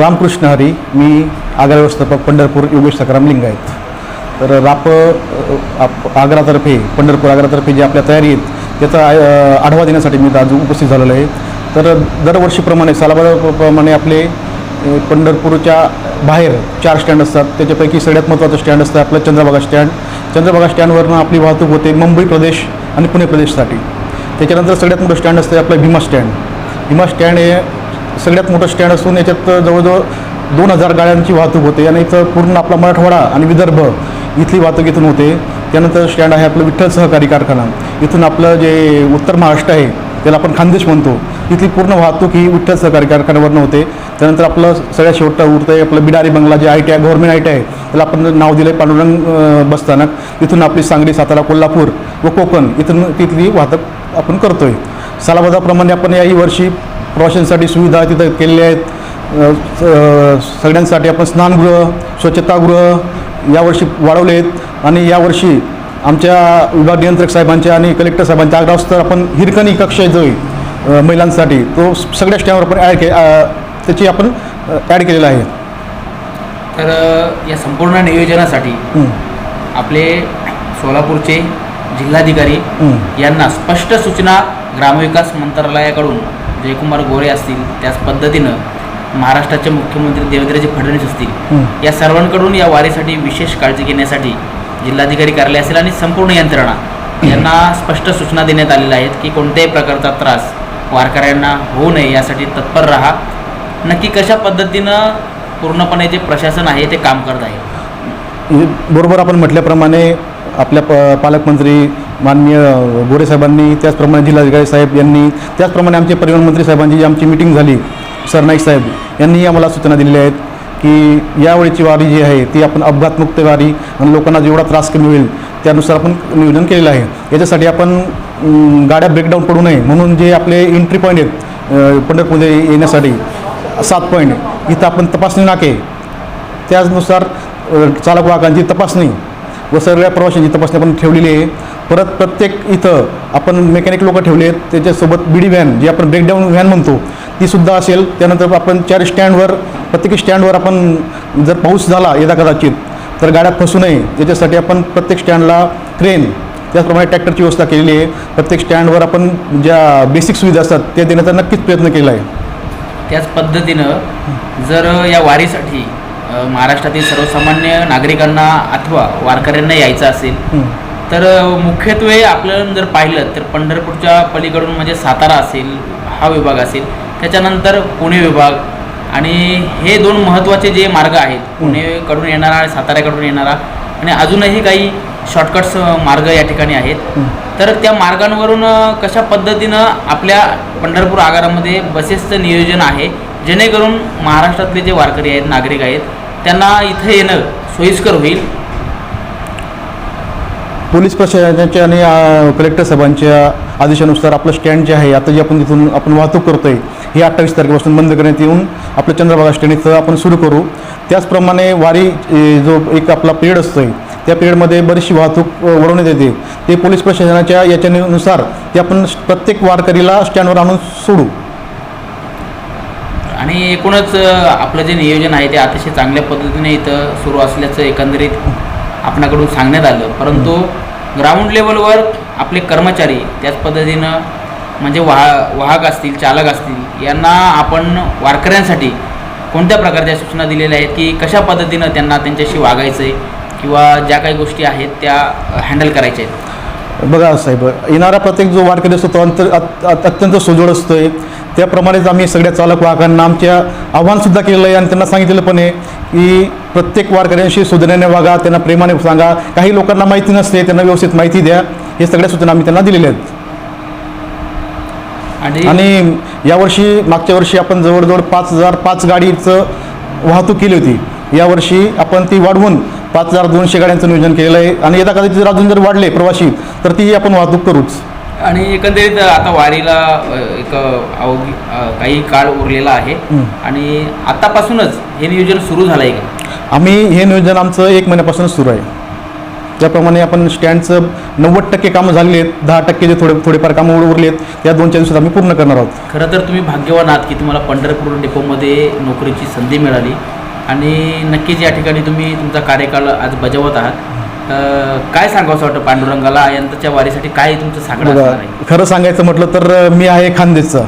रामकृष्ण हरी मी आग्रा व्यवस्थापक पंढरपूर योगेश सकाराम आहेत. तर राप आप- आग्रातर्फे पंढरपूर आग्रातर्फे जी आपल्या तयारी आहेत त्याचा आढावा देण्यासाठी मी आज उपस्थित झालेलो आहे. तर दरवर्षीप्रमाणे सालाबादाप्रमाणे आपले पंढरपूरच्या बाहेर चार स्टँड असतात. त्याच्यापैकी सगळ्यात महत्त्वाचं स्टँड असतं आपलं चंद्रभागा स्टँड. चंद्रभागा स्टँडवरनं आपली वाहतूक होते मुंबई प्रदेश आणि पुणे प्रदेशसाठी. त्याच्यानंतर सगळ्यात मोठं स्टँड असतं आपलं भीमा स्टँड. भीमा स्टँड हे सगळ्यात मोठं स्टँड असून याच्यात जवळजवळ दोन हजार गाड्यांची वाहतूक होते. आणि इथं पूर्ण आपला मराठवाडा आणि विदर्भ इथली वाहतूक इथून होते. त्यानंतर स्टँड आहे आपलं विठ्ठल सहकारी कारखाना. इथून आपलं जे उत्तर महाराष्ट्र आहे त्याला आपण खानदेश म्हणतो. इथली पूर्ण वाहतूक ही विठ्ठल सहकारी कारखान्यावरनं होते. त्यानंतर आपलं सगळ्यात शेवटचा उरतं आहे आपलं बिडारी बंगला जे I T I government I T I त्याला आपण नाव दिलं आहे पांडुरंग बसस्थानक इथून आपली सांगली सातारा कोल्हापूर व कोकण इथून तिथली वाहतूक आपण करतो आहे सालाबाजाप्रमाणे आपण याही वर्षी प्रवाशांसाठी सुविधा तिथं केलेल्या आहेत. सगळ्यांसाठी आपण स्नानगृह स्वच्छतागृह यावर्षी वाढवले आहेत. आणि यावर्षी आमच्या विभाग नियंत्रक साहेबांच्या आणि कलेक्टर साहेबांच्या आग्रहास्तर आपण हिरकणी कक्ष जो आहे महिलांसाठी तो सगळ्या स्टँडवर आपण ॲड के त्याची आपण ॲड केलेला आहे. तर या संपूर्ण नियोजनासाठी आपले सोलापूरचे जिल्हाधिकारी यांना स्पष्ट सूचना ग्रामविकास मंत्रालयाकडून जयकुमार गोरे असतील त्याच पद्धतीनं महाराष्ट्राचे मुख्यमंत्री देवेंद्रजी फडणवीस असतील. या सर्वांकडून या वारीसाठी विशेष काळजी घेण्यासाठी जिल्हाधिकारी कार्यालय असेल आणि संपूर्ण यंत्रणा यांना स्पष्ट सूचना देण्यात आलेल्या आहेत की कोणत्याही प्रकारचा त्रास वारकऱ्यांना होऊ नये यासाठी तत्पर राहा नक्की कशा पद्धतीनं पूर्णपणे जे प्रशासन आहे ते काम करत आहे बरोबर आपण म्हटल्याप्रमाणे आपल्या प पालकमंत्री माननीय गोरे साहेबांनी त्याचप्रमाणे जिल्हाधिकारी साहेब यांनी त्याचप्रमाणे आमचे परिवहन मंत्री साहेबांची जी आमची मिटिंग झाली सरनाईक साहेब यांनी आम्हाला सूचना दिलेल्या आहेत की यावेळीची वारी जी आहे ती आपण अपघातमुक्त वारी आणि लोकांना जेवढा त्रास कमी होईल त्यानुसार आपण नियोजन केलेलं आहे. याच्यासाठी आपण गाड्या ब्रेकडाऊन पडू नये म्हणून जे आपले एंट्री पॉईंट आहेत पंढरपूरमध्ये येण्यासाठी सात पॉईंट इथं आपण तपासणी नाके. त्याचनुसार चालक वाहकांची तपासणी व सगळ्या प्रवाशांची तपासणी आपण ठेवलेली आहे. परत प्रत्येक इथं आपण मेकॅनिक लोक ठेवले आहेत त्याच्यासोबत बीडी व्हॅन जी आपण ब्रेकडाऊन व्हॅन म्हणतो ती सुद्धा असेल. त्यानंतर आपण चार स्टँडवर प्रत्येक स्टँडवर आपण जर पाऊस झाला यदा कदाचित तर गाड्या फसू नये. त्याच्यासाठी आपण प्रत्येक स्टँडला क्रेन त्याचप्रमाणे ट्रॅक्टरची व्यवस्था केलेली आहे. प्रत्येक स्टँडवर आपण ज्या बेसिक सुविधा असतात त्या देण्याचा नक्कीच प्रयत्न केला आहे. त्याच पद्धतीनं जर या वारीसाठी महाराष्ट्रातील सर्वसामान्य नागरिकांना अथवा वारकऱ्यांना यायचं असेल. तर मुख्यत्वे आपलं जर पाहिलं तर पंढरपूरच्या पलीकडून म्हणजे सातारा असेल हा विभाग असेल त्याच्यानंतर पुणे विभाग आणि हे दोन महत्त्वाचे जे मार्ग आहेत पुणेकडून येणारा आणि साताऱ्याकडून येणारा आणि अजूनही काही शॉर्टकट्स मार्ग या ठिकाणी आहेत. तर त्या मार्गांवरून कशा पद्धतीनं आपल्या पंढरपूर आगारामध्ये बसेसचं नियोजन आहे जेणेकरून महाराष्ट्रातले जे वारकरी आहेत नागरिक आहेत त्यांना इथं येणं सोयीस्कर होईल पोलीस प्रशासनाच्या आणि कलेक्टर साहेबांच्या आदेशानुसार आपलं स्टँड जे आहे आता जे आपण तिथून आपण वाहतूक करतोय हे अठ्ठावीस तारखेपासून बंद करण्यात येऊन आपलं चंद्रभागा स्टँड इथं आपण सुरू करू. त्याचप्रमाणे वारी जो एक आपला पिरियड असतोय त्या पिरियडमध्ये बरीचशी वाहतूक वळवण्यात येते. ते पोलीस प्रशासनाच्या याच्यानुसार ते आपण प्रत्येक वारकरीला स्टँडवर आणून सोडू. आणि एकूणच आपलं जे नियोजन आहे ते अतिशय चांगल्या पद्धतीने इथं सुरू असल्याचं एकंदरीत आपणाकडून सांगण्यात आलं. परंतु ग्राउंड लेवलवर आपले कर्मचारी त्याच पद्धतीनं म्हणजे वाह वाहक असतील चालक असतील यांना आपण वारकऱ्यांसाठी कोणत्या प्रकारच्या सूचना दिलेल्या आहेत की कशा पद्धतीनं त्यांना त्यांच्याशी वागायचं आहे किंवा ज्या काही गोष्टी आहेत त्या हँडल करायच्या आहेत? बघा साहेब येणारा प्रत्येक जो वारकरी असतो तो अंतर अत- अत- अत्यंत सोजवळ असतोय. त्याप्रमाणेच आम्ही सगळ्या चालक वाहकांना आमच्या आव्हानसुद्धा केलेलं आहे आणि त्यांना सांगितलेलं पण आहे की प्रत्येक वारकऱ्यांशी सुधारण्याने वागा त्यांना प्रेमाने सांगा. काही लोकांना माहिती नसते त्यांना व्यवस्थित माहिती द्या. हे सगळ्या सूचना आम्ही त्यांना दिलेल्या आहेत. आणि यावर्षी मागच्या वर्षी आपण जवळजवळ पाच हजार पाच गाडीचं वाहतूक केली होती. यावर्षी आपण ती वाढवून पाच हजार दोनशे गाड्यांचं नियोजन केलेलं आहे. आणि यदा कदाचित अजून जर वाढले प्रवासी तर ती आपण वाहतूक करूच. आणि एकंदरीत आता वारीला एक अवघी काही काळ उरलेला आहे. आणि आतापासूनच हे नियोजन सुरू झालं आहे का? आम्ही हे नियोजन आमचं एक महिन्यापासूनच सुरू आहे. त्याप्रमाणे आपण स्टँडचं नव्वद टक्के कामं झालेली आहेत. दहा टक्के जे थोडे थोडेफार कामं उर- उरले आहेत त्या दोन चार दिवसात आम्ही पूर्ण करणार आहोत. खरं तर तुम्ही भाग्यवान आहात की तुम्हाला पंढरपूर डेपोमध्ये नोकरीची संधी मिळाली. आणि नक्कीच या ठिकाणी तुम्ही तुमचा कार्यकाळ आज बजावत आहात. काय सांगावं वाटतं पांडुरंगाला? यंदाच्या वारीसाठी काय तुमचं सांगणं आहे? खरं सांगायचं म्हटलं तर मी आहे खानदेशचा.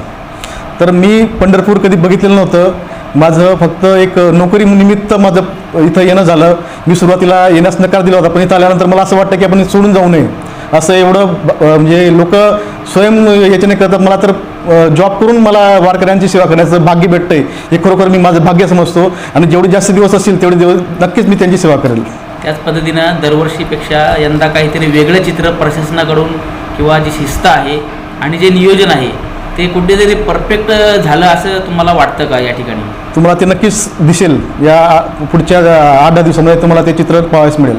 तर मी पंढरपूर कधी बघितलेलं नव्हतं. माझं फक्त एक नोकरी निमित्त माझं इथं येणं झालं. मी सुरुवातीला येण्यास नकार दिला होता पण इथं आल्यानंतर मला असं वाटतं की आपण सोडून जाऊ नये. असं एवढं म्हणजे लोक स्वयं याच्याने करतात. मला तर जॉब करून मला वारकऱ्यांची सेवा करण्याचं भाग्य भेटतंय. हे खरोखर मी माझं भाग्य समजतो. आणि जेवढे जास्त दिवस असतील तेवढे दिवस नक्कीच मी त्यांची सेवा करेल. त्याच पद्धतीनं दरवर्षीपेक्षा यंदा काहीतरी वेगळं चित्र प्रशासनाकडून किंवा जी शिस्त आहे आणि जे नियोजन आहे ते कुठेतरी परफेक्ट झालं असं तुम्हाला वाटतं का या ठिकाणी? तुम्हाला ते नक्कीच दिसेल. या पुढच्या आठ दहा दिवसामध्ये तुम्हाला ते चित्र पाहायला मिळेल.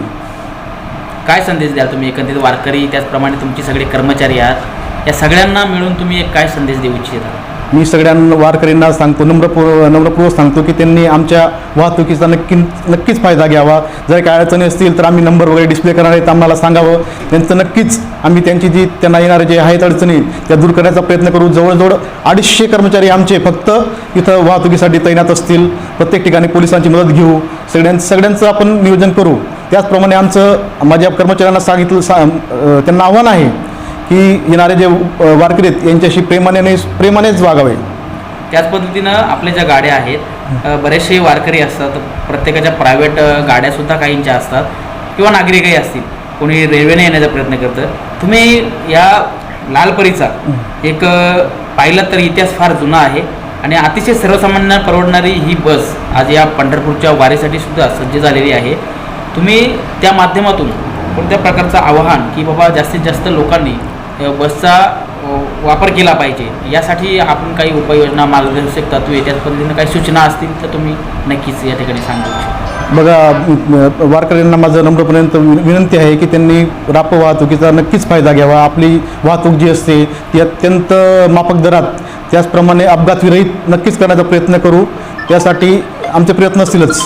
काय संदेश द्याल तुम्ही? एकंदरीत वारकरी त्याचप्रमाणे तुमचे सगळे कर्मचारी आहात या सगळ्यांना मिळून तुम्ही एक काय संदेश देऊ इच्छिता? मी सगळ्या वारकऱ्यांना सांगतो नम्रपूर्व नम्रपूर्वक सांगतो की त्यांनी आमच्या वाहतुकीचा नक्की नक्कीच फायदा घ्यावा. जर काय अडचणी असतील तर आम्ही नंबर वगैरे डिस्प्ले करणार आहेत आम्हाला सांगावं. त्यांचं नक्कीच आम्ही त्यांची जी त्यांना येणारे जे आहेत अडचणी त्या दूर करण्याचा प्रयत्न करू. जवळजवळ अडीचशे कर्मचारी आमचे फक्त इथं वाहतुकीसाठी तैनात असतील. प्रत्येक ठिकाणी पोलिसांची मदत घेऊ. सगळ्यां सगळ्यांचं आपण नियोजन करू. त्याचप्रमाणे आमचं माझ्या कर्मचाऱ्यांना सांगितलं सा त्यांना आव्हान आहे की येणारे जे वारकरी आहेत यांच्याशी प्रेमाने प्रेमानेच वागावे. त्याच पद्धतीनं आपल्या ज्या गाड्या आहेत बरेचसे वारकरी असतात प्रत्येकाच्या प्रायव्हेट गाड्यासुद्धा काहींच्या असतात किंवा नागरिकही असतील कोणी रेल्वेने येण्याचा प्रयत्न करतं. तुम्ही या लालपरीचा एक पाहिलं तर इतिहास फार जुना आहे आणि अतिशय सर्वसामान्यांना परवडणारी ही बस आज या पंढरपूरच्या वारीसाठी सुद्धा सज्ज झालेली आहे. तुम्ही त्या माध्यमातून कोणत्या प्रकारचं आवाहन की बाबा जास्तीत जास्त लोकांनी बसचा वापर केला पाहिजे यासाठी आपण काही उपाययोजना मार्गदर्शक तत्वे त्याच पद्धतीनं काही सूचना असतील तर तुम्ही नक्कीच या ठिकाणी सांगू बघा वारकऱ्यांना माझं नम्रपर्यंत विनंती आहे की त्यांनी राप वाहतुकीचा नक्कीच फायदा घ्यावा. आपली वाहतूक जी असते ती अत्यंत माफक दरात त्याचप्रमाणे अपघात विरहित नक्कीच करण्याचा प्रयत्न करू. त्यासाठी आमचे प्रयत्न असतीलच.